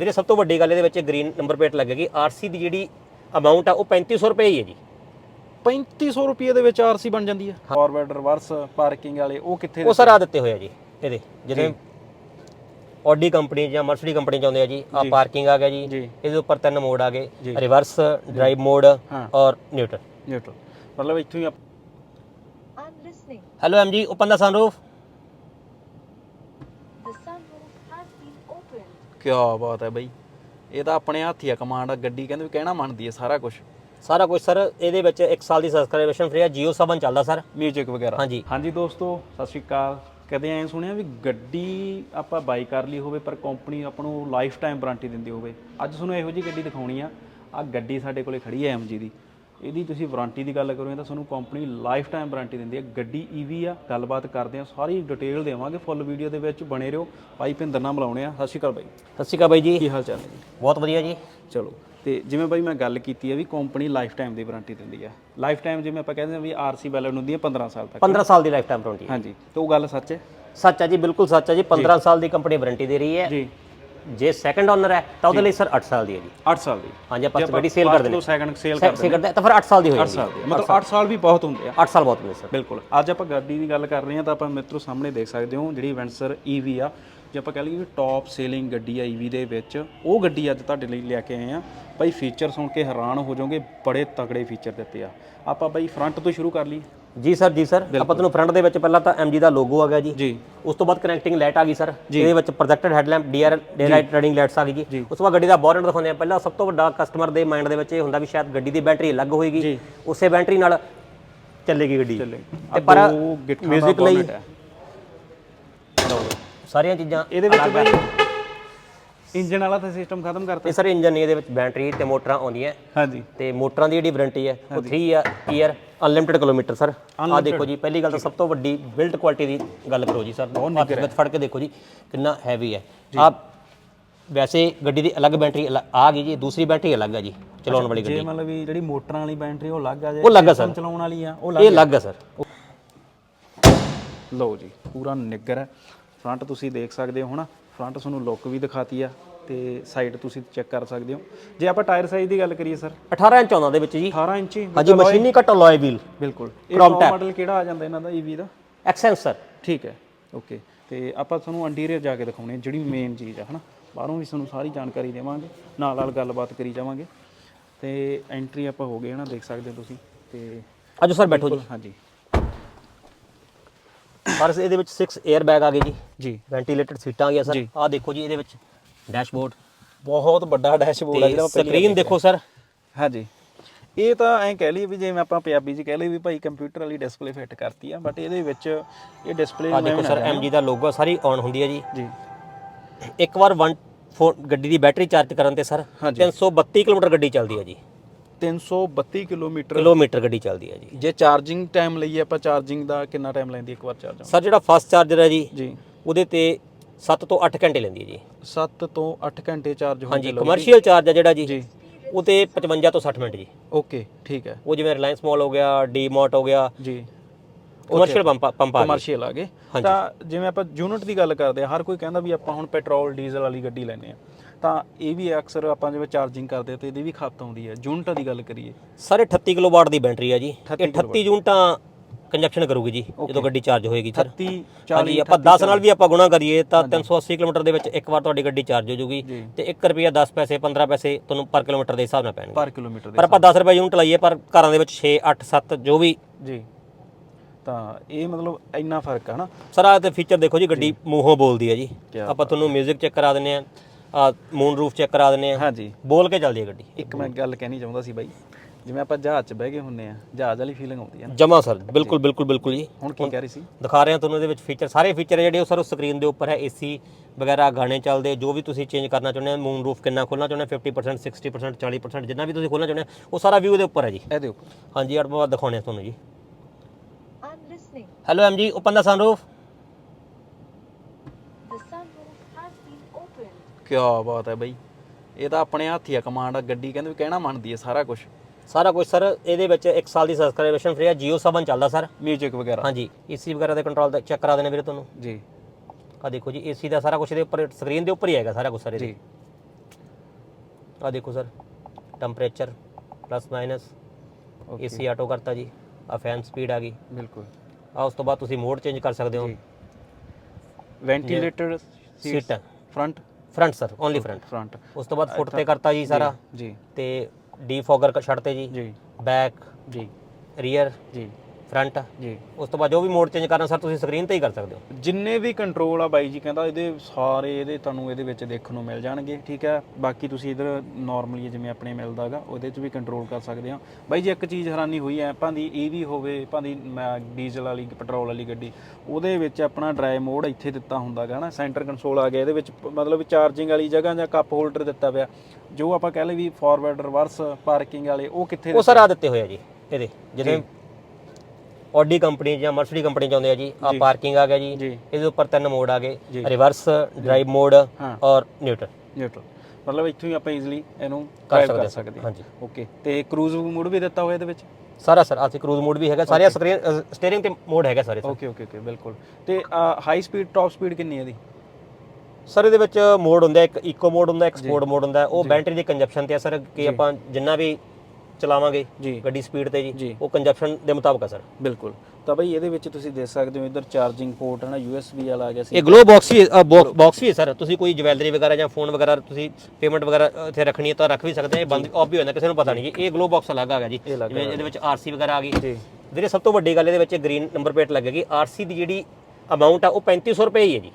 ਵੀਰੇ ਸਭ ਤੋਂ ਵੱਡੀ ਗੱਲ ਇਹਦੇ ਵਿੱਚ ਗ੍ਰੀਨ ਨੰਬਰ ਪਲੇਟ ਲੱਗੇਗੀ। ਆਰਸੀ ਦੀ ਜਿਹੜੀ ਅਮਾਉਂਟ ਆ ਉਹ 3500 ਰੁਪਏ ਹੀ ਹੈ ਜੀ। 3500 ਰੁਪਏ ਦੇ ਵਿੱਚ ਆਰਸੀ ਬਣ ਜਾਂਦੀ ਹੈ। ਫਾਰਵਰਡ ਰਿਵਰਸ ਪਾਰਕਿੰਗ ਵਾਲੇ ਉਹ ਕਿੱਥੇ ਉਹ ਸਾਰਾ ਦਿੱਤੇ ਹੋਏ ਆ ਜੀ ਇਹਦੇ। ਜਿਵੇਂ ਆਡੀ ਕੰਪਨੀ ਜਾਂ ਮਰਸਡੀ ਕੰਪਨੀ ਚ ਆਉਂਦੇ ਆ ਜੀ ਆ ਪਾਰਕਿੰਗ ਆ ਗਿਆ ਜੀ ਜੀ। ਇਹਦੇ ਉੱਪਰ ਤਿੰਨ ਮੋਡ ਆ ਗਏ ਰਿਵਰਸ ਡਰਾਈਵ ਮੋਡ। ਔਰ ਨਿਊਟਰਲ ਨਿਊਟਰਲ ਮਤਲਬ ਇੱਥੋਂ ਹੀ ਆਪ- I'm listening. Hello MG open the sunroof ਕਿਆ ਬਾਤ ਹੈ ਬਈ। ਇਹ ਤਾਂ ਆਪਣੇ ਹੱਥ ਹੀ ਆ ਕਮਾਂਡ ਗੱਡੀ ਕਹਿੰਦੇ ਵੀ ਕਹਿਣਾ ਮੰਨਦੀ ਹੈ ਸਾਰਾ ਕੁਝ ਸਾਰਾ ਕੁਝ ਸਰ ਇਹਦੇ ਵਿੱਚ 1 ਸਾਲ ਦੀ ਸਬਸਕ੍ਰਿਪਸ਼ਨ ਫ੍ਰੀ ਹੈ Jio 7 ਚੱਲਦਾ ਸਰ। ਮਿਊਜ਼ਿਕ ਵਗੈਰਾ। ਹਾਂਜੀ। ਹਾਂਜੀ ਦੋਸਤੋ ਸਤਿ ਸ਼੍ਰੀ ਅਕਾਲ। ਕਦੇ ਐਂ ਸੁਣਿਆ ਵੀ ਗੱਡੀ ਆਪਾਂ ਬਾਈ ਕਰ ਲਈ ਹੋਵੇ ਪਰ ਕੰਪਨੀ ਆਪਾਂ ਨੂੰ ਲਾਈਫ ਟਾਈਮ ਵਾਰੰਟੀ ਦਿੰਦੀ ਹੋਵੇ? ਅੱਜ ਤੁਹਾਨੂੰ ਇਹੋ ਜਿਹੀ ਗੱਡੀ ਦਿਖਾਉਣੀ ਆ। ਆ ਗੱਡੀ ਸਾਡੇ ਕੋਲੇ ਖੜੀ ਹੈ ਐਮਜੀ ਦੀ। ਇਹਦੀ ਤੁਸੀਂ ਵਾਰੰਟੀ ਦੀ ਗੱਲ ਕਰੋਗੇ ਤਾਂ ਤੁਹਾਨੂੰ ਕੰਪਨੀ ਲਾਈਫ ਟਾਈਮ ਵਾਰੰਟੀ ਦਿੰਦੀ ਹੈ। ਗੱਡੀ ਈਵੀ ਆ ਗੱਲਬਾਤ ਕਰਦੇ ਆ ਸਾਰੀ ਡਿਟੇਲ ਦੇਵਾਂਗੇ ਫੁੱਲ ਵੀਡੀਓ ਦੇ ਵਿੱਚ ਬਣੇ ਰਹੋ। ਭਾਈ ਭਿੰਦਰ ਨਾਲ ਮਿਲਾਉਣੇ ਆ ਸਤਿ ਸ਼੍ਰੀ ਅਕਾਲ ਬਾਈ। ਸਤਿ ਸ਼੍ਰੀ ਅਕਾਲ ਬਾਈ ਜੀ। ਕੀ ਹਾਲ ਚਾਲ ਹੈ ਜੀ? ਬਹੁਤ ਵਧੀਆ ਜੀ। ਚਲੋ ਤੇ ਜਿਵੇਂ ਬਾਈ ਮੈਂ ਗੱਲ ਕੀਤੀ ਹੈ ਵੀ ਕੰਪਨੀ ਲਾਈਫ ਟਾਈਮ ਦੀ ਵਾਰੰਟੀ ਦਿੰਦੀ ਹੈ ਲਾਈਫ ਟਾਈਮ ਜਿਵੇਂ ਆਪਾਂ ਕਹਿੰਦੇ ਆ ਵੀ ਆਰਸੀ ਵੈਲਿਡ ਹੁੰਦੀ ਹੈ 15 ਸਾਲ ਤੱਕ। 15 ਸਾਲ ਦੀ ਲਾਈਫ ਟਾਈਮ ਵਾਰੰਟੀ ਹੈ। ਹਾਂਜੀ ਤੇ ਉਹ ਗੱਲ ਸੱਚ ਹੈ? ਸੱਚ ਹੈ ਜੀ ਬਿਲਕੁਲ ਸੱਚ ਹੈ ਜੀ। 15 ਸਾਲ ਦੀ ਕੰਪਨੀ ਵਾਰੰਟੀ ਦੇ ਰਹੀ ਹੈ। ਜੀ। ਜੇ ਸੈਕੰਡ ਓਨਰ ਹੈ ਤਾਂ ਉਹਦੇ ਲਈ ਸਰ 8 ਸਾਲ ਦੀ ਹੈ ਜੀ। 8 ਸਾਲ ਦੀ। ਹਾਂਜੀ ਆਪਾਂ ਗੱਡੀ ਸੇਲ ਕਰਦੇ ਨੇ। ਤੋਂ ਸੈਕਿੰਡ ਸੇਲ ਸੇ ਕਰਦੇ ਕਰਦੇ ਤਾਂ ਫਿਰ 8 ਸਾਲ ਦੀ ਹੋ 8 ਜਾਂਦੀ ਸਾਲ ਦੀ। ਮਤਲਬ 8 ਸਾਲ। ਵੀ ਬਹੁਤ ਹੁੰਦੇ ਆ। 8 ਸਾਲ ਬਹੁਤ ਨੇ ਸਰ ਬਿਲਕੁਲ। ਅੱਜ ਆਪਾਂ ਗੱਡੀ ਦੀ ਗੱਲ ਕਰ ਰਹੇ ਹਾਂ ਤਾਂ ਆਪਾਂ ਮਿੱਤਰੋ ਸਾਹਮਣੇ ਦੇਖ ਸਕਦੇ ਹੋ ਜਿਹੜੀ ਵੈਂਸਰ ਈਵੀ ਆ। ਜੇ ਆਪਾਂ ਕਹ ਲਈਏ ਵੀ ਟੌਪ ਸੇਲਿੰਗ ਗੱਡੀ ਆ ਈਵੀ ਦੇ ਵਿੱਚ ਉਹ ਗੱਡੀ ਅੱਜ ਤੁਹਾਡੇ ਲਈ ਲੈ ਕੇ ਆਏ ਆ। ਭਾਈ ਫੀਚਰ ਸੁਣ ਕੇ ਹੈਰਾਨ ਹੋ ਜਾਓਗੇ ਬੜੇ ਤਗੜੇ ਫੀਚਰ ਦਿੱਤੇ ਆ। ਆਪਾਂ ਬਾਈ ਫਰੰਟ ਤੋਂ ਸ਼ੁਰੂ ਕਰ ਲਈ ਜੀ ਸਰ ਜੀ ਸਰ ਆਪਾਂ ਤੁਹਾਨੂੰ ਫਰੰਟ ਦੇ ਵਿੱਚ ਪਹਿਲਾਂ ਤਾਂ MG ਦਾ ਲੋਗੋ ਆ ਗਿਆ ਜੀ। ਜੀ। ਉਸ ਤੋਂ ਬਾਅਦ ਕਨੈਕਟਿੰਗ ਲਾਈਟ ਆ ਗਈ ਸਰ। ਇਹਦੇ ਵਿੱਚ projected headlamp DR day light running lights ਆ ਗਈ ਜੀ। ਉਸ ਤੋਂ ਬਾਅਦ ਗੱਡੀ ਦਾ ਬੋਰਡ ਦਿਖਾਉਂਦੇ ਆ ਪਹਿਲਾਂ। ਸਭ ਤੋਂ ਵੱਡਾ ਕਸਟਮਰ ਦੇ ਮਾਈਂਡ ਦੇ ਵਿੱਚ ਇਹ ਹੁੰਦਾ ਵੀ ਸ਼ਾਇਦ ਗੱਡੀ ਦੀ ਬੈਟਰੀ ਅਲੱਗ ਹੋਏਗੀ। ਉਸੇ ਬੈਟਰੀ ਨਾਲ ਚੱਲੇਗੀ ਗੱਡੀ। ਤੇ ਪਰ ਮਿਊਜ਼ਿਕ ਲਈ। ਸਾਰੀਆਂ ਚੀਜ਼ਾਂ ਇਹਦੇ ਵਿੱਚ ਬਾਈ ਇੰਜਨ ਵਾਲਾ ਤਾਂ ਸਿਸਟਮ ਖਤਮ ਕਰਤਾ। ਇਹ ਸਰ ਇੰਜਨ ਨਹੀਂ ਇਹਦੇ ਵਿੱਚ ਬੈਟਰੀ ਤੇ ਮੋਟਰਾਂ ਆਉਂਦੀਆਂ। ਹਾਂਜੀ। ਤੇ ਮੋਟਰਾਂ ਦੀ ਜਿਹੜੀ ਵਾਰੰਟੀ ਹੈ ਉਹ 3 ਈਅਰ ਅਨਲਿਮਿਟਿਡ ਕਿਲੋਮੀਟਰ ਸਰ ਆਹ ਦੇਖੋ ਜੀ ਪਹਿਲੀ ਗੱਲ ਤਾਂ ਸਭ ਤੋਂ ਵੱਡੀ ਬਿਲਡ ਕੁਆਲਿਟੀ ਦੀ ਗੱਲ ਕਰੋ ਜੀ ਸਰ ਹੱਥ ਵਿੱਚ ਫੜ ਕੇ ਦੇਖੋ ਜੀ ਕਿੰਨਾ ਹੈਵੀ ਹੈ। ਆ ਵੈਸੇ ਗੱਡੀ ਦੀ ਅਲੱਗ ਬੈਟਰੀ ਆ ਗਈ ਜੀ ਦੂਸਰੀ ਬੈਟਰੀ ਅਲੱਗ ਹੈ ਜੀ ਚਲਾਉਣ ਵਾਲੀ ਗੱਡੀ। ਜੇ ਮਤਲਬ ਵੀ ਜਿਹੜੀ ਮੋਟਰਾਂ ਵਾਲੀ ਬੈਟਰੀ ਉਹ ਅਲੱਗ ਆ ਜੇ ਉਹ ਅਲੱਗ ਆ ਸਰ ਚਲਾਉਣ ਵਾਲੀ ਆ ਉਹ ਇਹ ਅਲੱਗ ਹੈ ਸਰ ਲਓ ਜੀ ਪੂਰਾ ਨਿੱਗਰ ਹੈ। ਫਰੰਟ ਤੁਸੀਂ ਦੇਖ ਸਕਦੇ ਹੋ ਹਨਾ ਫਰੰਟ ਤੁਹਾਨੂੰ ਲੁੱਕ ਵੀ ਦਿਖਾਤੀ ਆ ਤੇ ਸਾਈਡ ਤੁਸੀਂ ਚੈੱਕ ਕਰ ਸਕਦੇ ਹੋ। ਜੇ ਆਪਾਂ ਟਾਇਰ ਸਾਈਜ਼ ਦੀ ਗੱਲ ਕਰੀਏ ਸਰ 18 ਇੰਚ ਆਉਂਦਾ ਦੇ ਵਿੱਚ ਜੀ। 18 ਇੰਚੀ ਹਾਂਜੀ ਮਸ਼ੀਨੀ ਕੱਟ ਅਲੋਏ ਵੀਲ ਬਿਲਕੁਲ। ਇਹ ਮਾਡਲ ਕਿਹੜਾ ਆ ਜਾਂਦਾ ਇਹਨਾਂ ਦਾ ਈਵੀ ਦਾ? ਐਕਸੈਂਸ ਸਰ ਠੀਕ ਹੈ। ਓਕੇ ਤੇ ਆਪਾਂ ਤੁਹਾਨੂੰ ਇੰਟੀਰੀਅਰ ਜਾ ਕੇ ਦਿਖਾਉਣੇ ਜਿਹੜੀ ਮੇਨ ਚੀਜ਼ ਆ ਹਨਾ? ਬਾਹਰੋਂ ਵੀ ਤੁਹਾਨੂੰ ਸਾਰੀ ਜਾਣਕਾਰੀ ਦੇਵਾਂਗੇ ਨਾਲ ਨਾਲ ਗੱਲਬਾਤ ਕਰੀ ਜਾਵਾਂਗੇ। ਤੇ ਐਂਟਰੀ ਆਪਾਂ ਹੋ ਗਏ ਹਨਾ? ਦੇਖ ਸਕਦੇ ਹੋ ਤੁਸੀਂ। ਤੇ ਆਜੋ ਸਰ ਬੈਠੋ ਜੀ। ਹਾਂਜੀ। ਪਰ ਇਹਦੇ ਵਿੱਚ 6 에ਅਰ ਬੈਗ ਆ ਗਏ ਜੀ। ਜੀ। ਵੈਂਟੀਲੇਟਡ ਸੀਟਾਂ ਆ ਗਿਆ ਸਰ। ਆਹ ਦੇਖੋ ਜੀ ਇਹਦੇ ਵਿੱਚ ਡੈਸ਼ਬੋਰਡ ਬਹੁਤ ਵੱਡਾ ਡੈਸ਼ਬੋਰਡ ਆ ਜਿਹੜਾ ਸਕਰੀਨ ਦੇਖੋ ਸਰ। ਹਾਂਜੀ। ਇਹ ਤਾਂ ਐਂ ਕਹਿ ਲਈ ਵੀ ਜਿਵੇਂ ਆਪਾਂ ਪੰਜਾਬੀ 'ਚ ਕਹਿ ਲਈ ਵੀ ਭਾਈ ਕੰਪਿਊਟਰ ਵਾਲੀ ਡਿਸਪਲੇ ਫਿੱਟ ਕਰਤੀ ਆ ਬਟ ਇਹਦੇ ਵਿੱਚ ਇਹ ਡਿਸਪਲੇ ਆਹ ਦੇਖੋ ਸਰ MG ਦਾ ਲੋਗੋ ਸਾਰੀ ਔਨ ਹੁੰਦੀ ਹੈ ਜੀ। ਜੀ। ਇੱਕ ਵਾਰ 1 ਗੱਡੀ ਦੀ ਬੈਟਰੀ ਚਾਰਜ ਕਰਨ ਤੇ ਸਰ 332 ਕਿਲੋਮੀਟਰ ਗੱਡੀ ਚੱਲਦੀ ਹੈ ਜੀ। 332 ਕਿਲੋਮੀਟਰ ਕਿਲੋਮੀਟਰ ਗੱਡੀ ਚੱਲਦੀ ਹੈ ਜੀ। ਜੇ ਚਾਰਜਿੰਗ ਟਾਈਮ ਲਈਏ ਆਪਾਂ ਚਾਰਜਿੰਗ ਦਾ ਕਿੰਨਾ ਟਾਈਮ ਲੈਂਦੀ ਇੱਕ ਵਾਰ ਚਾਰਜ ਸਰ ਜਿਹੜਾ ਫਾਸਟ ਚਾਰਜਰ ਹੈ ਜੀ ਜੀ। ਉਹਦੇ ਤੇ 7 ਤੋਂ 8 ਘੰਟੇ ਲੈਂਦੀ ਹੈ ਜੀ। 7 ਤੋਂ 8 ਘੰਟੇ ਚਾਰਜ ਹੋਣ ਹਾਂਜੀ ਕਮਰਸ਼ੀਅਲ ਚਾਰਜ ਹੈ ਜਿਹੜਾ ਜੀ ਜੀ। ਉਹ ਤੇ 55 ਤੋਂ 60 ਮਿੰਟ ਜੀ। ਓਕੇ ਠੀਕ ਹੈ। ਉਹ ਜਿਵੇਂ ਰਿਲਾਇੰਸ ਮਾਲ ਹੋ ਗਿਆ ਡੀ ਮਾਰਟ ਹੋ ਗਿਆ ਜੀ। ਕਮਰਸ਼ੀਅਲ ਪੰਪ ਪੰਪ ਆ ਕਮਰਸ਼ੀਅਲ ਆ ਗਏ। ਤਾਂ ਜਿਵੇਂ ਆਪਾਂ ਯੂਨਿਟ ਦੀ ਗੱਲ ਕਰਦੇ ਆ ਹਰ ਕੋਈ ਕਹਿੰਦਾ ਵੀ ਆਪਾਂ ਹੁਣ ਪੈਟਰੋਲ ਡੀਜ਼ਲ ਵਾਲੀ ਗੱਡੀ ਲੈਨੇ ਆ ਤਾਂ ਇਹ ਵੀ ਅਕਸਰ ਆਪਾਂ ਜਿਵੇਂ ਚਾਰਜਿੰਗ ਕਰਦੇ ਆ ਤੇ ਇਹਦੀ ਵੀ ਖਪਤ ਆਉਂਦੀ ਹੈ। ਯੂਨਿਟਾਂ ਦੀ ਗੱਲ ਕਰੀਏ। ਸਾਰੇ 38 ਕਿਲੋਵਾਟ ਦੀ ਬੈਟਰੀ ਹੈ ਜੀ। ਇਹ 38 ਯੂਨਿਟਾਂ ਕੰਜਪਸ਼ਨ ਕਰੂਗੀ ਜੀ ਜਦੋਂ ਗੱਡੀ ਚਾਰਜ ਹੋਏਗੀ ਸਰ 30 ਹਾਂਜੀ ਆਪਾਂ 10 ਨਾਲ ਵੀ ਆਪਾਂ ਗੁਣਾ ਕਰੀਏ ਤਾਂ 380 ਕਿਲੋਮੀਟਰ ਦੇ ਵਿੱਚ ਇੱਕ ਵਾਰ ਤੁਹਾਡੀ ਗੱਡੀ ਚਾਰਜ ਹੋ ਜੂਗੀ ਤੇ 1 ਰੁਪਿਆ 10 ਪੈਸੇ 15 ਪੈਸੇ ਤੁਹਾਨੂੰ ਪਰ ਕਿਲੋਮੀਟਰ ਦੇ ਹਿਸਾਬ ਨਾਲ ਪੈਣਗੇ। ਪਰ ਕਿਲੋਮੀਟਰ ਪਰ ਆਪਾਂ 10 ਰੁਪਏ ਯੂਨਿਟ ਲਾਈਏ ਪਰ ਘਰਾਂ ਦੇ ਵਿੱਚ 6 8 7 ਜੋ ਵੀ ਜੀ। ਤਾਂ ਇਹ ਮਤਲਬ ਇੰਨਾ ਫ਼ਰਕ ਆ ਨਾ। ਸਰ ਆਹ ਤੇ ਫੀਚਰ ਦੇਖੋ ਜੀ ਗੱਡੀ ਮੂੰਹੋਂ ਬੋਲਦੀ ਹੈ ਜੀ। ਆਪਾਂ ਤੁਹਾਨੂੰ 뮤직 ਚੈੱਕ ਕਰਾ ਦਿੰਨੇ ਆ। ਆ ਮੂਨ ਰੂਫ ਚੈੱਕ ਕਰਾ ਦਿੰਨੇ ਆ। ਹਾਂਜੀ। ਬੋਲ ਕੇ ਚੱਲਦੀ ਹੈ ਗੱਡੀ। ਇੱਕ ਮੈਂ ਗੱਲ ਕਹਿਣੀ ਚਾਹੁੰਦਾ ਸੀ ਬਾਈ ਜਿਵੇਂ ਆਪਾਂ ਜਹਾਜ਼ 'ਚ ਬਹਿ ਗਏ ਹੁੰਨੇ ਆ ਜਹਾਜ਼ ਵਾਲੀ ਫੀਲਿੰਗ ਆਉਂਦੀ ਆ ਨਾ। ਜਮਾ ਸਰ ਬਿਲਕੁਲ ਬਿਲਕੁਲ ਬਿਲਕੁਲ ਜੀ। ਹੁਣ ਕੀ ਕਹਿ ਰਹੀ ਸੀ? ਦਿਖਾ ਰਹੇ ਹਾਂ ਤੁਹਾਨੂੰ ਇਹਦੇ ਵਿੱਚ ਫੀਚਰ ਸਾਰੇ ਫੀਚਰ ਜਿਹੜੇ ਉਹ ਸਰ ਸਕਰੀਨ ਦੇ ਉੱਪਰ ਹੈ ਏਸੀ ਵਗੈਰਾ ਗਾਣੇ ਚੱਲਦੇ ਜੋ ਵੀ ਤੁਸੀਂ ਚੇਂਜ ਕਰਨਾ ਚਾਹੁੰਦੇ ਹੋ ਮੂਨ ਰੂਫ ਕਿੰਨਾ ਖੋਲਣਾ ਚਾਹੁੰਦੇ ਹੋ 50% 60% 40% ਜਿੰਨਾ ਵੀ ਤੁਸੀਂ ਖੋਲਣਾ ਚਾਹੁੰਦੇ ਹੋ ਉਹ ਸਾਰਾ ਵਿਊ ਦੇ ਉੱਪਰ ਹੈ ਜੀ। ਇਹਦੇ ਉੱਪਰ। ਹਾਂਜੀ ਅੜ ਬਾਅਦ ਦਿਖਾਉਣੇ ਆ ਤੁਹਾਨੂੰ ਜੀ। I'm listening. Hello M G open the sunroof opened. ਕੀ ਬਾਤ ਹੈ ਬਾਈ। ਇਹ ਤਾਂ ਆਪਣੇ ਹੱਥ ਆ ਕਮਾਂਡ ਆ ਗੱਡੀ ਕਹਿੰਦੇ ਵੀ ਕਹਿਣਾ ਮੰਨਦੀ ਹੈ ਸਾਰਾ ਕੁਝ ਸਾਰਾ ਕੁਝ ਸਰ ਇਹਦੇ ਵਿੱਚ 1 ਸਾਲ ਦੀ ਸਬਸਕ੍ਰਿਪਸ਼ਨ ਫ੍ਰੀ ਹੈ Jio 7 ਚੱਲਦਾ ਸਰ। ਮਿਊਜ਼ਿਕ ਵਗੈਰਾ। ਹਾਂਜੀ ਏਸੀ ਵਗੈਰਾ ਦੇ ਕੰਟਰੋਲ ਦਾ ਚੈੱਕ ਕਰਾ ਦੇਣੇ ਵੀਰੇ ਤੁਹਾਨੂੰ। ਜੀ। ਆ ਦੇਖੋ ਜੀ ਏਸੀ ਦਾ ਸਾਰਾ ਕੁਝ ਇਹਦੇ ਉੱਪਰ ਸਕਰੀਨ ਦੇ ਉੱਪਰ ਹੀ ਹੈਗਾ ਸਾਰਾ ਕੁਝ ਸਰ ਇਹਦੇ। ਜੀ। ਆ ਦੇਖੋ sir temperature plus minus AC auto ਕਰਤਾ ਜੀ ਆ ਫੈਨ ਸਪੀਡ ਆ ਗਈ। ਬਿਲਕੁਲ। ਆ ਉਸ ਤੋਂ ਬਾਅਦ ਤੁਸੀਂ ਮੋਡ ਚੇਂਜ ਕਰ ਸਕਦੇ ਹੋ। Ventilated seat front front sir only front front ਉਸ ਤੋਂ ਬਾਅਦ ਫੁੱਟ ਤੇ ਕਰਤਾ ਜੀ ਸਾਰਾ। ਜੀ ਤੇ ਡੀਫੋਗਰ ਛੱਡਤੇ ਜੀ। ਜੀ। ਬੈਕ ਜੀ। ਰੀਅਰ ਜੀ। ਫਰੰਟ ਜੀ। ਉਸ ਤੋਂ ਬਾਅਦ ਜੋ ਵੀ ਮੋਡ ਚੇਂਜ ਕਰਨਾ ਸਰ ਤੁਸੀਂ ਸਕਰੀਨ ਤੇ ਹੀ ਕਰ ਸਕਦੇ ਹੋ। ਜਿੰਨੇ ਵੀ ਕੰਟਰੋਲ ਆ ਬਾਈ ਜੀ ਕਹਿੰਦਾ ਇਹਦੇ ਸਾਰੇ ਇਹਦੇ ਤੁਹਾਨੂੰ ਇਹਦੇ ਵਿੱਚ ਦੇਖਣ ਨੂੰ ਮਿਲ ਜਾਣਗੇ ਠੀਕ ਹੈ? ਬਾਕੀ ਤੁਸੀਂ ਇਧਰ ਨਾਰਮਲੀ ਜਿਵੇਂ ਆਪਣੇ ਮਿਲਦਾਗਾ ਉਹਦੇ 'ਚ ਵੀ ਕੰਟਰੋਲ ਕਰ ਸਕਦੇ ਆ। ਬਾਈ ਜੀ ਇੱਕ ਚੀਜ਼ ਹੈਰਾਨੀ ਹੋਈ ਹੈ ਭਾਂਦੀ ਇਹ ਵੀ ਹੋਵੇ ਭਾਂਦੀ ਡੀਜ਼ਲ ਵਾਲੀ ਪੈਟਰੋਲ ਵਾਲੀ ਗੱਡੀ ਉਹਦੇ ਵਿੱਚ ਆਪਣਾ ਡਰਾਈਵ ਮੋਡ ਇੱਥੇ ਦਿੱਤਾ ਹੁੰਦਾਗਾ ਨਾ ਸੈਂਟਰ ਕੰਸੋਲ ਆ ਗਿਆ ਇਹਦੇ ਵਿੱਚ ਮਤਲਬ ਚਾਰਜਿੰਗ ਵਾਲੀ ਜਗ੍ਹਾ ਜਾਂ ਕੱਪ ਹੋਲਡਰ ਦਿੱਤਾ ਪਿਆ। ਜੋ ਆਪਾਂ ਕਹਿ ਲਏ ਵੀ ਫਾਰਵਰਡ ਰਿਵਰਸ ਪਾਰਕਿੰਗ ਵਾਲੇ ਉਹ ਕਿੱਥੇ ਉਹ ਸਰ ਆ ਦਿੱਤੇ ਹੋਏ ਆ ਜੀ ਇਹਦੇ ਜਿਵੇਂ ਆਡੀ ਕੰਪਨੀ ਜਾਂ ਮਰਸਡੀ ਕੰਪਨੀ ਚ ਆਉਂਦੇ ਆ ਜੀ। ਆ ਪਾਰਕਿੰਗ ਆ ਗਿਆ ਜੀ। ਇਹਦੇ ਉੱਪਰ ਤਿੰਨ ਮੋਡ ਆ ਗਏ। Reverse drive mode. ਔਰ ਨਿਊਟਰਲ ਨਿਊਟਰਲ ਮਤਲਬ ਇੱਥੋਂ ਹੀ ਆਪਾਂ ਈਜ਼ੀਲੀ ਇਹਨੂੰ ਕਰ ਡਰਾਈਵ ਸਕਦੇ ਕਰ ਹਾਂ। ਸਕਦੇ ਹਾਂ। ਹਾਂਜੀ। ਓਕੇ ਤੇ ਕਰੂਜ਼ ਮੋਡ ਵੀ ਦਿੱਤਾ ਹੋਇਆ ਇਹਦੇ ਵਿੱਚ? ਸਾਰਾ ਸਰ ਆਸੀਂ ਕਰੂਜ਼ ਮੋਡ ਵੀ ਹੈਗਾ। ਸਾਰੇ ਸਕਰੀਨ ਸਟੀਅਰਿੰਗ ਤੇ ਮੋਡ ਹੈਗਾ ਸਾਰੇ ਸਰ। ਓਕੇ ਓਕੇ ਓਕੇ ਬਿਲਕੁਲ। ਤੇ ਹਾਈ ਸਪੀਡ ਟਾਪ ਸਪੀਡ ਕਿੰਨੀ ਹੈ ਇਹਦੀ? ਸਰ ਇਹਦੇ ਵਿੱਚ ਮੋਡ ਹੁੰਦਾ ਇੱਕ ਇਕੋ ਮੋਡ ਹੁੰਦਾ ਇੱਕ ਸਪੋਰਟ ਮੋਡ ਹੁੰਦਾ। ਉਹ ਬੈਟਰੀ ਦੀ ਕੰਜਪਸ਼ਨ ਤੇ ਆ ਸਰ ਕਿ ਆਪਾਂ ਜਿੰਨਾ ਵੀ ਚਲਾਵਾਂਗੇ ਜੀ। ਗੱਡੀ ਸਪੀਡ ਤੇ ਜੀ। ਜੀ। ਉਹ ਕੰਜਪਸ਼ਨ ਦੇ ਮੁਤਾਬਕ ਆ ਸਰ। ਬਿਲਕੁਲ। ਤਾਂ ਬਈ ਇਹਦੇ ਵਿੱਚ ਤੁਸੀਂ ਦੇਖ ਸਕਦੇ ਹੋ ਇੱਧਰ ਚਾਰਜਿੰਗ ਪੋਰਟ ਹੈ ਨਾ USB ਵਾਲਾ ਆ ਗਿਆ ਸੀ। ਇਹ ਗਲੋ ਬਾਕਸ ਵੀ ਬਾਕਸ ਵੀ ਹੈ ਸਰ। ਤੁਸੀਂ ਕੋਈ ਜਵੈਲਰੀ ਵਗੈਰਾ ਜਾਂ ਫੋਨ ਵਗੈਰਾ ਤੁਸੀਂ ਪੇਮੈਂਟ ਵਗੈਰਾ ਅ, ਇੱਥੇ ਰੱਖਣੀ ਹੈ ਤਾਂ ਰੱਖ ਵੀ ਸਕਦੇ ਆ ਇਹ ਬੰਦ ਆਫ ਵੀ ਹੋ ਜਾਂਦਾ ਕਿਸੇ ਨੂੰ ਪਤਾ ਨਹੀਂ ਜੀ। ਇਹ ਗਲੋ ਬਾਕਸ ਅਲੱਗ ਆ ਗਿਆ ਜੀ। ਇਹ ਅਲੱਗ ਜਿਵੇਂ ਇਹਦੇ ਵਿੱਚ ਆਰਸੀ ਵਗੈਰਾ ਆ ਗਈ। ਜੀ। ਵੀਰੇ ਸਭ ਤੋਂ ਵੱਡੀ ਗੱਲ ਇਹਦੇ ਵਿੱਚ ਗ੍ਰੀਨ ਨੰਬਰ ਪਲੇਟ ਲੱਗੇਗੀ। ਆਰਸੀ ਦੀ ਜਿਹੜੀ ਅਮਾਉਂਟ ਆ ਉਹ 3500 ਰੁਪਏ ਹੀ ਹੈ ਜੀ।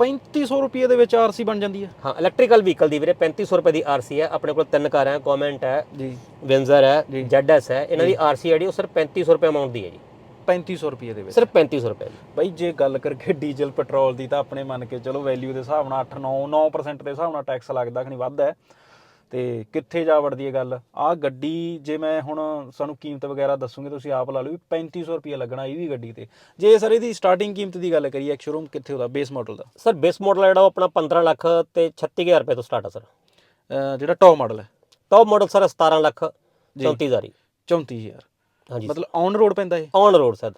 3500 ਰੁਪਏ ਦੇ ਵਿੱਚ RC ਬਣ ਜਾਂਦੀ ਹੈ ਹਾਂ ਇਲੈਕਟ੍ਰੀਕਲ ਵਹੀਕਲ ਦੀ ਵੀਰੇ 3500 ਰੁਪਏ ਦੀ ਆਰਸੀ ਹੈ। ਆਪਣੇ ਕੋਲ ਤਿੰਨ ਕਾਰਾਂ ਹੈ ਕਮੈਂਟ ਹੈ ਜੀ। ਵਿੰਜ਼ਰ ਹੈ ZS ਹੈ ਇਹਨਾਂ ਦੀ ਆਰਸੀ ਜਿਹੜੀ ਉਹ ਸਿਰਫ 3500 ਰੁਪਏ ਅਮਾਉਂਟ ਦੀ ਹੈ ਜੀ। 3500 ਰੁਪਏ ਦੇ ਵਿੱਚ। ਸਿਰਫ 3500 ਰੁਪਏ ਬਈ ਜੇ ਗੱਲ ਕਰਕੇ ਡੀਜ਼ਲ ਪੈਟਰੋਲ ਦੀ ਤਾਂ ਆਪਣੇ ਮੰਨ ਕੇ ਚਲੋ ਵੈਲਿਊ ਦੇ ਹਿਸਾਬ ਨਾਲ 8 9 9% ਦੇ ਹਿਸਾਬ ਨਾਲ ਟੈਕਸ ਲੱਗਦਾ ਕਿ ਨਹੀਂ ਵੱਧ ਹੈ। ਤੇ ਕਿੱਥੇ ਜਾ ਵੜਦੀ ਹੈ ਗੱਲ? ਆਹ ਗੱਡੀ ਜੇ ਮੈਂ ਹੁਣ ਸਾਨੂੰ ਕੀਮਤ ਵਗੈਰਾ ਦੱਸੂਗੇ ਤੁਸੀਂ ਆਪ ਲਾ ਲਓ ਵੀ 3500 ਰੁਪਏ ਲੱਗਣਾ ਇਹ ਵੀ ਗੱਡੀ ਤੇ। ਜੇ ਸਰ ਇਹਦੀ ਸਟਾਰਟਿੰਗ ਕੀਮਤ ਦੀ ਗੱਲ ਕਰੀਏ ਇੱਕ ਸ਼ੋਰੂਮ ਕਿੱਥੇ ਉਹਦਾ ਬੇਸ ਮਾਡਲ ਦਾ? ਸਰ ਬੇਸ ਮਾਡਲ ਜਿਹੜਾ ਉਹ ਆਪਣਾ 15 ਲੱਖ ਤੇ 36000 ਰੁਪਏ ਤੋਂ ਸਟਾਰਟ ਹੈ ਸਰ। ਜਿਹੜਾ ਟੌਪ ਮਾਡਲ ਹੈ? ਟੌਪ ਮਾਡਲ ਸਰ 17 ਲੱਖ 34000 34000 ਹਾਂਜੀ। ਮਤਲਬ ਔਨ ਰੋਡ ਪੈਂਦਾ ਇਹ? On road sir.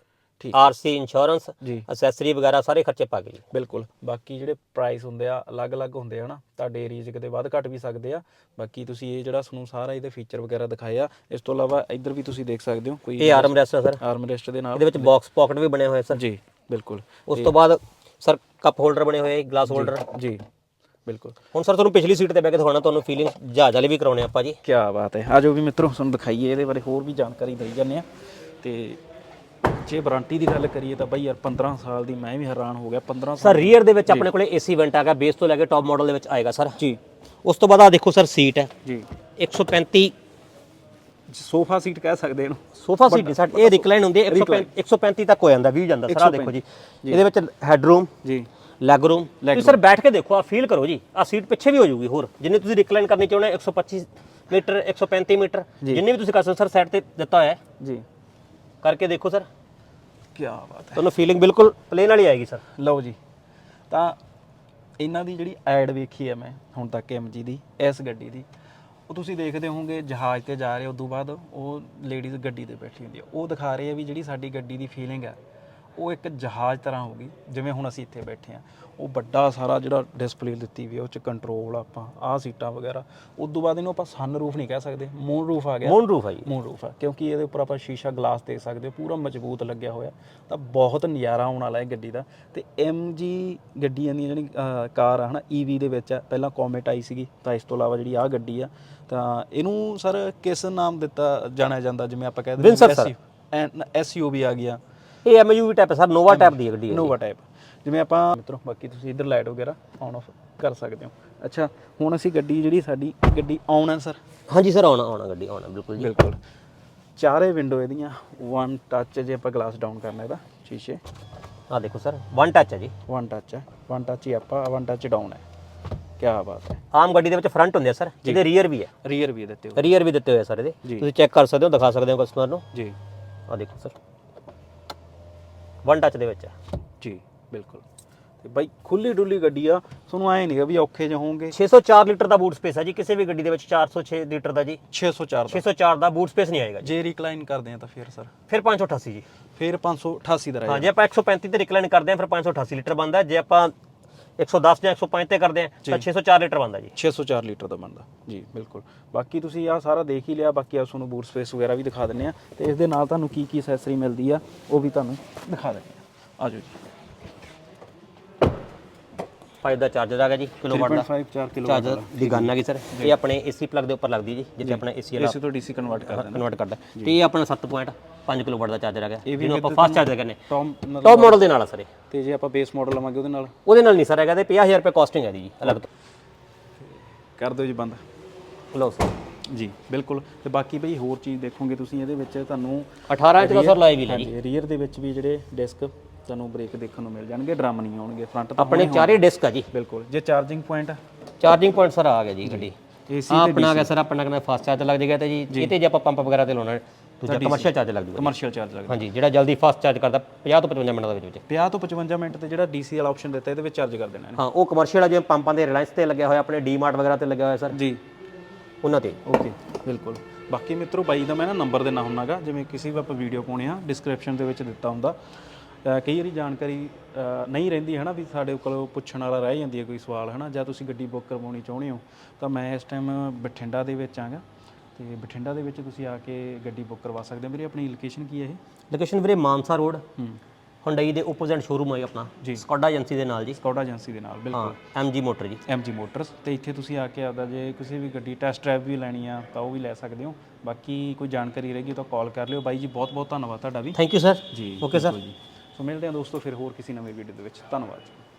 RC insurance accessory ਵਗੈਰਾ ਸਾਰੇ ਖਰਚੇ ਪਾ ਕੇ ਜੀ। ਬਿਲਕੁਲ। ਬਾਕੀ ਜਿਹੜੇ ਪ੍ਰਾਈਸ ਹੁੰਦੇ ਆ ਅਲੱਗ-ਅਲੱਗ ਹੁੰਦੇ ਆ ਨਾ ਤੁਹਾਡੇ ਏਰੀਆ 'ਚ ਕਿਤੇ ਵੱਧ ਘੱਟ ਵੀ ਸਕਦੇ ਆ। ਬਾਕੀ ਤੁਸੀਂ ਇਹ ਜਿਹੜਾ ਤੁਹਾਨੂੰ ਸਾਰਾ ਇਹਦੇ ਫੀਚਰ ਵਗੈਰਾ ਦਿਖਾਏ ਆ ਇਸ ਤੋਂ ਇਲਾਵਾ ਇੱਧਰ ਵੀ ਤੁਸੀਂ ਦੇਖ ਸਕਦੇ ਹੋ ਕੋਈ ਇਹ ਆਰਮ ਰੈਸਟ ਹੈ ਸਰ। ਆਰਮ ਰੈਸਟ ਦੇ ਨਾਲ ਇਹਦੇ ਵਿੱਚ ਬਾਕਸ ਪਾਕਟ ਵੀ ਬਣੇ ਹੋਏ ਸਰ। ਜੀ ਬਿਲਕੁਲ। ਉਸ ਤੋਂ ਬਾਅਦ ਸਰ ਕੱਪ ਹੋਲਡਰ ਬਣੇ ਹੋਏ ਗਲਾਸ ਹੋਲਡਰ ਜੀ ਬਿਲਕੁਲ। ਹੁਣ ਸਰ ਤੁਹਾਨੂੰ ਪਿਛਲੀ ਸੀਟ ਤੇ ਬਹਿ ਕੇ ਦਿਖਾਉਣਾ ਤੁਹਾਨੂੰ ਫੀਲਿੰਗ ਜਹਾਜ਼ ਵਾਲੀ ਵੀ ਕਰਾਉਣੇ ਆਪਾਂ ਜੀ। ਕੀ ਬਾਤ ਹੈ। ਆਜੋ ਵੀ ਮਿੱਤਰੋ ਤੁਹਾਨੂੰ ਦਿਖਾਈਏ ਇਹਦੇ ਬਾਰੇ ਹੋਰ ਵੀ ਜਾਣਕਾਰੀ ਦੇਈ ਜਾਂਦੇ ਆ। ਤੇ ਜੇ ਵਾਰੰਟੀ ਦੀ ਗੱਲ ਕਰੀਏ ਤਾਂ ਬਈ ਯਾਰ 15 ਸਾਲ ਦੀ ਮੈਂ ਵੀ ਹੈਰਾਨ ਹੋ ਗਿਆ 15 ਸਾਲ ਸਰ ਰੀਅਰ ਦੇ ਵਿੱਚ ਆਪਣੇ ਕੋਲੇ ਏਸੀ ਵੈਂਟ ਆ ਗਿਆ ਬੇਸ ਤੋਂ ਲੈ ਕੇ ਟੌਪ ਮਾਡਲ ਦੇ ਵਿੱਚ ਆਏਗਾ ਸਰ ਜੀ। ਉਸ ਤੋਂ ਬਾਅਦ ਆ ਦੇਖੋ ਸਰ ਸੀਟ ਹੈ। ਜੀ। 135 ਸੋਫਾ ਸੀਟ ਕਹਿ ਸਕਦੇ ਇਹਨੂੰ। ਸੋਫਾ ਸੀਟ ਨਹੀਂ ਸਰ ਇਹ ਰਿਕਲਾਈਨ ਹੁੰਦੀ ਹੈ 135 135 ਤੱਕ ਹੋ ਜਾਂਦਾ 20 ਜਾਂਦਾ ਸਰ ਆ ਦੇਖੋ ਜੀ। ਇਹਦੇ ਵਿੱਚ ਹੈਡਰੂਮ ਜੀ। ਲੈਗ ਰੂਮ ਤੁਸੀਂ ਸਰ ਬੈਠ ਕੇ ਦੇਖੋ ਆ ਫੀਲ ਕਰੋ ਜੀ। ਆ ਸੀਟ ਪਿੱਛੇ ਵੀ ਹੋ ਜਾਊਗੀ ਹੋਰ। ਜਿੰਨੇ ਤੁਸੀਂ ਰਿਕਲਾਈਨ ਕਰਨੀ ਚਾਹੁੰਦੇ ਹੋ 125 ਮੀਟਰ 135 ਮੀਟਰ। ਜਿੰਨੇ ਵੀ ਤੁਸੀਂ ਕਰ ਸਕਦੇ ਸਰ ਸਾਈਡ ਤੇ ਦਿੱਤਾ ਹੋਇਆ ਹੈ। ਜੀ। ਕਰਕੇ ਦੇਖੋ ਸਰ ਕੀ ਬਾਤ ਹੈ। ਤੁਹਾਨੂੰ ਫੀਲਿੰਗ ਬਿਲਕੁਲ ਪਲੇਨ ਵਾਲੀ ਆਏਗੀ ਸਰ ਲਓ ਜੀ ਤਾਂ ਇਹਨਾਂ ਦੀ ਜਿਹੜੀ ਐਡ ਵੇਖੀ ਹੈ ਮੈਂ ਹੁਣ ਤੱਕ ਐਮਜੀ ਦੀ ਇਸ ਗੱਡੀ ਦੀ ਉਹ ਤੁਸੀਂ ਦੇਖਦੇ ਹੋਵੋਗੇ ਜਹਾਜ਼ ਤੇ ਜਾ ਰਹੇ ਉਦੋਂ ਬਾਅਦ ਉਹ ਲੇਡੀਜ਼ ਗੱਡੀ ਤੇ ਬੈਠੀ ਹੁੰਦੀ ਹੈ। ਉਹ ਦਿਖਾ ਰਹੇ ਆ ਵੀ ਜਿਹੜੀ ਸਾਡੀ ਗੱਡੀ ਦੀ ਫੀਲਿੰਗ ਹੈ ਉਹ ਇੱਕ ਜਹਾਜ਼ ਤਰ੍ਹਾਂ ਹੋਗੀ ਜਿਵੇਂ ਹੁਣ ਅਸੀਂ ਇੱਥੇ ਬੈਠੇ ਆ ਉਹ ਵੱਡਾ ਸਾਰਾ ਜਿਹੜਾ ਡਿਸਪਲੇ ਦਿੱਤੀ ਵੀ ਆ, ਉਹ ਚ ਕੰਟਰੋਲ ਆਪਾਂ ਆਹ ਸੀਟਾਂ ਵਗੈਰਾ। ਉਦੋਂ ਬਾਅਦ ਇਹਨੂੰ ਆਪਾਂ ਸਨ ਰੂਫ ਨਹੀਂ ਕਹਿ ਸਕਦੇ ਮੂਨ ਰੂਫ ਆ ਗਿਆ। ਮੂਨ ਰੂਫ ਹੈ ਜੀ। ਮੂਨ ਰੂਫ ਹੈ ਕਿਉਂਕਿ ਇਹਦੇ ਉੱਪਰ ਆਪਾਂ ਸ਼ੀਸ਼ਾ ਗਲਾਸ ਦੇਖ ਸਕਦੇ ਹੋ ਪੂਰਾ ਮਜ਼ਬੂਤ ਲੱਗਿਆ ਹੋਇਆ। ਤਾਂ ਬਹੁਤ ਨਜ਼ਾਰਾ ਆਉਣ ਵਾਲਾ ਹੈ ਗੱਡੀ ਦਾ। ਤੇ MG ਗੱਡੀਆਂ ਦੀ ਜਿਹੜੀ ਕਾਰ ਆ ਹਨਾ EV ਦੇ ਵਿੱਚ ਆ ਪਹਿਲਾਂ ਕੋਮੇਟ ਆਈ ਸੀਗੀ ਤਾਂ ਇਸ ਤੋਂ ਇਲਾਵਾ ਜਿਹੜੀ ਆ ਗੱਡੀ ਆ ਤਾਂ ਇਹਨੂੰ ਸਰ ਕਿਸ ਨਾਮ ਦਿੱਤਾ ਜਾਣਿਆ ਜਾਂਦਾ? ਜਿਵੇਂ ਆਪਾਂ ਕਹਿੰਦੇ। SUV ਆ ਗਿਆ। ਇਹ MUV type sir Nova type ਦੀ ਹੈ ਗੱਡੀ ਹੈ ਨੋਵਾ ਟਾਈਪ ਜਿਵੇਂ ਆਪਾਂ ਮਿੱਤਰੋ ਬਾਕੀ ਤੁਸੀਂ ਇੱਧਰ ਲਾਈਟ ਵਗੈਰਾ ਆਨ ਆਫ ਕਰ ਸਕਦੇ ਹੋ। ਅੱਛਾ ਹੁਣ ਅਸੀਂ ਗੱਡੀ ਜਿਹੜੀ ਸਾਡੀ ਗੱਡੀ ਆਨ ਹੈ ਸਰ? ਹਾਂਜੀ ਸਰ ਆਉਣਾ ਆਉਣਾ ਗੱਡੀ ਆਉਣਾ ਬਿਲਕੁਲ ਜੀ। ਬਿਲਕੁਲ। ਚਾਰੇ ਵਿੰਡੋ ਇਹਦੀਆਂ ਵਨ ਟੱਚ ਜੇ ਆਪਾਂ ਗਲਾਸ ਡਾਊਨ ਕਰਨਾ ਇਹਦਾ ਸ਼ੀਸ਼ੇ। ਆ ਦੇਖੋ ਸਰ ਵਨ ਟੱਚ ਹੈ ਜੀ। ਵਨ ਟੱਚ ਹੈ। ਵਨ ਟੱਚ ਹੀ ਆਪਾਂ ਵਨ ਟੱਚ ਡਾਊਨ ਹੈ। ਕੀ ਬਾਤ ਹੈ। ਆਮ ਗੱਡੀ ਦੇ ਵਿੱਚ ਫਰੰਟ ਹੁੰਦੇ ਆ ਸਰ ਜਿਹਦੇ ਰੀਅਰ ਵੀ ਹੈ। ਰੀਅਰ ਵੀ ਦਿੱਤੇ ਹੋ ਰੀਅਰ ਵੀ ਦਿੱਤੇ ਹੋਏ ਸਰ ਇਹਦੇ। ਤੁਸੀਂ ਚੈੱਕ ਕਰ ਸਕਦੇ ਹੋ ਦਿਖਾ ਸਕਦੇ ਹੋ ਕਸਟਮਰ ਨੂੰ। ਜੀ। ਆ ਦੇਖੋ ਸਰ। ਵਨ ਟੱਚ ਦੇ ਵਿੱਚ। ਜੀ ਬਿਲਕੁਲ। ਤੇ ਬਾਈ ਖੁੱਲੀ ਡੁੱਲੀ ਗੱਡੀ ਆ। ਤੁਹਾਨੂੰ ਐ ਨਹੀਂਗਾ ਵੀ ਔਖੇ ਜਿਹੇ ਹੋਵੋਗੇ 604 ਲੀਟਰ ਦਾ ਬੂਟ ਸਪੇਸ ਹੈ ਜੀ ਕਿਸੇ ਵੀ ਗੱਡੀ ਦੇ ਵਿੱਚ 406 ਲੀਟਰ ਦਾ ਜੀ। 604 ਦਾ। 604 ਦਾ ਬੂਟ ਸਪੇਸ ਨਹੀਂ ਆਏਗਾ ਜੀ। ਜੇ ਰਿਕਲਾਈਨ ਕਰਦੇ ਆ ਤਾਂ ਫਿਰ ਸਰ ਫਿਰ 588 ਜੀ। ਫਿਰ 588 ਦਾ ਹਾਂ ਰਹੇਗਾ ਜੇ ਆਪਾਂ 135 ਤੇ ਰਿਕਲਾਈਨ ਕਰਦੇ ਹਾਂ ਫਿਰ 588 ਲੀਟਰ ਬਣਦਾ। ਜੇ ਆਪਾਂ 110 ਜਾਂ 105 ਤੇ ਕਰਦੇ ਆ ਤਾਂ 604 ਲੀਟਰ ਬਣਦਾ ਜੀ। 604 ਲੀਟਰ ਦਾ ਬਣਦਾ ਜੀ ਬਿਲਕੁਲ। ਬਾਕੀ ਤੁਸੀਂ ਆ ਸਾਰਾ ਦੇਖ ਹੀ ਲਿਆ ਬਾਕੀ ਆ ਤੁਹਾਨੂੰ ਬੂਟ ਸਪੇਸ ਵਗੈਰਾ ਵੀ ਦਿਖਾ ਦਿੰਨੇ ਆ। ਤੇ ਇਸ ਦੇ ਨਾਲ ਤੁਹਾਨੂੰ ਕੀ ਕੀ ਅਸੈਸਰੀ ਮਿਲਦੀ ਆ ਉਹ ਵੀ ਤੁਹਾਨੂੰ ਦਿਖਾ ਦਿੰਨੇ ਆ। ਆਜੋ ਜੀ। ਫਾਇਦਾ ਚਾਰਜਰ ਆ ਗਿਆ ਜੀ ਕਿਲੋਵਾਟ ਦਾ। 3.5 4 ਕਿਲੋ ਚਾਰਜਰ ਦੀ। ਗਨ ਗਈ ਸਰ ਇਹ ਆਪਣੇ ਏਸੀ ਪਲੱਗ ਦੇ ਉੱਪਰ ਲੱਗਦੀ ਜੀ ਜਿੱਥੇ ਆਪਣਾ ਏਸੀ ਵਾਲਾ ਇਸੇ ਤੋਂ ਡੀਸੀ ਕਨਵਰਟ ਕਰ ਦਿੰਦੇ ਕਨਵਰਟ ਕਰਦਾ ਤੇ ਇਹ ਆਪਣਾ 7.5 ਕਿਲੋਵਾਟ ਦਾ ਚਾਰਜਰ ਆ ਗਿਆ ਜਿਹਨੂੰ ਆਪਾਂ ਫਾਸਟ ਚਾਰਜਰ ਕਹਿੰਦੇ। ਟੌਪ ਮਾਡਲ ਦੇ ਨਾਲ ਆ ਸਰ ਇਹ। ਤੇ ਜੇ ਆਪਾਂ ਬੇਸ ਮਾਡਲ ਲਵਾਂਗੇ ਉਹਦੇ ਨਾਲ? ਉਹਦੇ ਨਾਲ ਨਹੀਂ ਸਰ ਹੈਗਾ ਤੇ 50000 ਰੁਪਏ ਕਾਸਟਿੰਗ ਹੈ ਜੀ ਅਲੱਗ ਤੋਂ। ਕਰ ਦਿਓ ਜੀ ਬੰਦ। ਲਓ ਸਰ। ਜੀ ਬਿਲਕੁਲ। ਤੇ ਬਾਕੀ ਬਈ ਹੋਰ ਚੀਜ਼ ਦੇਖੋਗੇ ਤੁਸੀਂ ਇਹਦੇ ਵਿੱਚ ਤੁਹਾਨੂੰ 18 ਇੰਚ ਦਾ ਸਰ ਲਾਈਵ ਹੀ ਲੈ ਜੀ ਹਾਂਜੀ ਰੀਅਰ ਦੇ ਵਿੱਚ ਵੀ ਜਿਹੜੇ ਡਿਸਕ ਤੁਹਾਨੂੰ ਬ੍ਰੇਕ ਦੇਖਣ ਨੂੰ ਮਿਲ ਜਾਣਗੇ ਡਰਮ ਨਹੀਂ ਆਉਣਗੇ ਫਰੰਟ ਤਾਂ ਆਪਣੇ ਚਾਰੇ ਡਿਸਕ ਆ ਜੀ। ਬਿਲਕੁਲ। ਜੇ charging point charging point sir ਆ ਗਿਆ ਜੀ ਗੱਡੀ। ਏਸੀ ਆ ਆਪਣਾ ਆ ਗਿਆ ਸਰ ਆਪਣਾ ਕਹਿੰਦਾ ਫਾਸਟ ਚਾਰਜਰ ਲੱਗ ਜਾਏਗਾ ਤੇ ਜੀ ਇਹ ਤੇ ਜੇ ਆਪਾਂ ਪੰਪ ਵਗੈਰਾ ਤੇ ਲਾਉਣਾ ਦੂਜਾ ਕਮਰਸ਼ੀਅਲ ਚਾਰਜਰ ਲੱਗ ਜੂਗਾ ਕਮਰਸ਼ੀਅਲ ਚਾਰਜ ਲੱਗਦਾ। ਹਾਂਜੀ ਜਿਹੜਾ ਜਲਦੀ ਫਾਸਟ ਚਾਰਜ ਕਰਦਾ 50 ਤੋਂ 55 ਮਿੰਟਾਂ ਦੇ ਵਿੱਚ ਵਿੱਚ। 50 ਤੋਂ 55 ਮਿੰਟ ਤੇ ਜਿਹੜਾ ਡੀਸੀ ਵਾਲਾ ਆਪਸ਼ਨ ਦਿੱਤਾ ਇਹਦੇ ਵਿੱਚ ਚਾਰਜ ਕਰ ਦੇਣਾ ਹਾਂ ਉਹ ਕਮਰਸ਼ੀਅਲ ਆ ਜਿਵੇਂ ਪੰਪਾਂ ਦੇ ਰਿਲਾਇੰਸ ਤੇ ਲੱਗਿਆ ਹੋਇਆ ਆਪਣੇ ਡੀਮਾਰਟ ਵਗੈਰਾ ਤੇ ਲੱਗਿਆ ਹੋਇਆ ਸਰ। ਜੀ। ਉਹਨਾਂ ਤੇ। ਓਕੇ ਬਿਲਕੁਲ। ਬਾਕੀ ਮਿੱਤਰੋ ਬਾਈ ਦਾ ਮੈਂ ਨਾ ਨੰਬਰ ਦੇਣਾ ਹੁੰਨਾਗਾ ਜਿਵੇਂ ਕਿਸੇ ਵੀ ਆਪਾਂ ਵੀਡੀਓ ਪਾਉਣੇ ਆ ਡਿਸਕ੍ਰਿਪਸ਼ਨ ਦੇ ਵਿੱਚ ਦਿੱਤਾ ਹੁੰਦਾ। ਕਈ ਵਾਰੀ ਜਾਣਕਾਰੀ ਨਹੀਂ ਰਹਿੰਦੀ ਹੈ ਨਾ ਵੀ ਸਾਡੇ ਕੋਲ ਪੁੱਛਣ ਵਾਲਾ ਰਹਿ ਜਾਂਦੀ ਹੈ ਕੋਈ ਸਵਾਲ ਹੈ ਨਾ ਜਾਂ ਤੁਸੀਂ ਗੱਡੀ ਬੁੱਕ ਕਰਵਾਉਣੀ ਚਾਹੁੰਦੇ ਹੋ ਤਾਂ ਮੈਂ ਇਸ ਟਾਈਮ ਬਠਿੰਡਾ ਦੇ ਵਿੱਚ ਆਂਗਾ। ਤੇ ਬਠਿੰਡਾ ਦੇ ਵਿੱਚ ਤੁਸੀਂ ਆ ਕੇ ਗੱਡੀ ਬੁੱਕ ਕਰਵਾ ਸਕਦੇ ਹੋ। ਮੇਰੀ ਆਪਣੀ ਲੋਕੇਸ਼ਨ ਕੀ ਹੈ ਇਹ? ਲੋਕੇਸ਼ਨ ਵੀਰੇ ਮਾਨਸਾ ਰੋਡ ਹੂੰ। ਹੁੰਡਈ ਦੇ ਓਪੋਜ਼ਿਟ ਸ਼ੋਰੂਮ ਹੈ ਆਪਣਾ। ਜੀ। ਸਕੋਡਾ ਏਜੰਸੀ ਦੇ ਨਾਲ ਜੀ। ਸਕੌਡਾ ਏਜੰਸੀ ਦੇ ਨਾਲ ਬਿਲਕੁਲ। ਹਾਂ ਐਮਜੀ ਮੋਟਰ ਜੀ। MG ਮੋਟਰਸ ਤੇ ਇੱਥੇ ਤੁਸੀਂ ਆ ਕੇ ਆਦਾ ਜੇ ਕਿਸੇ ਵੀ ਗੱਡੀ ਟੈਸਟ ਡਰਾਈਵ ਵੀ ਲੈਣੀ ਆ ਤਾਂ ਉਹ ਵੀ ਲੈ ਸਕਦੇ ਹੋ। ਬਾਕੀ ਕੋਈ ਜਾਣਕਾਰੀ ਰਹੇਗੀ ਤਾਂ ਕਾਲ ਕਰ ਲਿਓ। ਬਾਈ ਜੀ ਬਹੁਤ ਬਹੁਤ ਧੰਨਵਾਦ ਤੁਹਾਡਾ ਵੀ। ਥੈਂਕ ਯੂ ਸਰ ਜੀ ਓਕੇ ਸਰ ਬਿਲਕੁਲ ਜੀ। ਸੋ ਮਿਲਦੇ ਹਾਂ ਦੋਸਤੋ ਫਿਰ ਹੋਰ ਕਿਸੇ ਨਵੇਂ ਵੀਡੀਓ ਦੇ ਵਿੱਚ। ਧੰਨਵਾਦ ਜੀ।